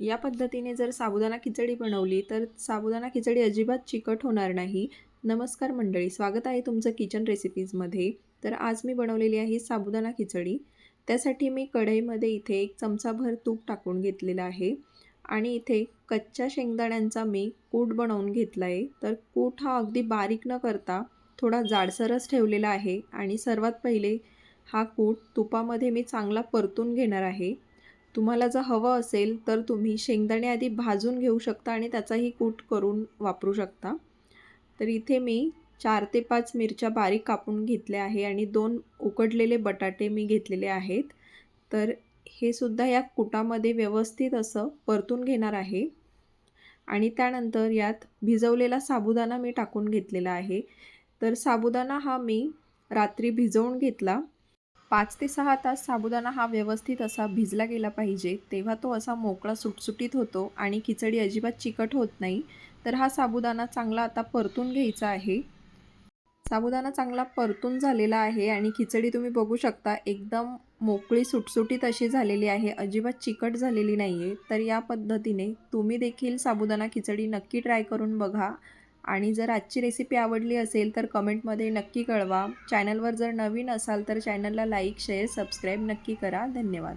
या पद्धतीने जर साबुदाणा खिचडी बनवली तर साबुदाणा खिचडी अजिबात चिकट होणार नाही. नमस्कार मंडळी स्वागत आहे तुमचं किचन रेसिपीजमध्ये. तर आज मी बनवलेली आहे साबुदाणा खिचडी. त्यासाठी मी कढईमध्ये इथे एक चमचाभर तूप टाकून घेतलेलं आहे आणि इथे कच्च्या शेंगदाण्यांचा मी कूट बनवून घेतला आहे तर कूट हा अगदी बारीक न करता थोडा जाडसरच ठेवलेला आहे आणि सर्वात पहिले हा कूट तुपामध्ये मी चांगला परतून घेणार आहे. तुम्हाला जर हवं असेल तर तुम्ही शेंगदाणे आधी भाजून घेऊ शकता आणि त्याचाही कूट करून वापरू शकता. तर इथे मी चार ते पाच मिरच्या बारीक कापून घेतल्या आहे आणि दोन उकडलेले बटाटे मी घेतलेले आहेत. तर हे सुद्धा या कुटामध्ये व्यवस्थित असं परतून घेणार आहे. आणि त्यानंतर यात भिजवलेला साबुदाणा मी टाकून घेतलेला आहे. तर साबुदाणा हा मी रात्री भिजवून घेतला. पाच ते सहा तास साबुदाणा हा व्यवस्थित असा भिजला गेला पाहिजे. तेव्हा तो असा मोकळा सुटसुटीत होतो आणि खिचडी अजिबात चिकट होत नाही. तर हा साबुदाणा चांगला आता परतून घ्यायचा आहे. साबुदाणा चांगला परतून झालेला आहे आणि खिचडी तुम्ही बघू शकता एकदम मोकळी सुटसुटीत अशी झालेली आहे. अजिबात चिकट झालेली नाही आहे तर या पद्धतीने तुम्ही देखील साबुदाणा खिचडी नक्की ट्राय करून बघा. आणि जर आजची रेसिपी आवडली असेल तर कमेंटमध्ये नक्की कळवा. चॅनलवर जर नवीन असाल तर चॅनलला लाईक शेअर सबस्क्राईब नक्की करा. धन्यवाद.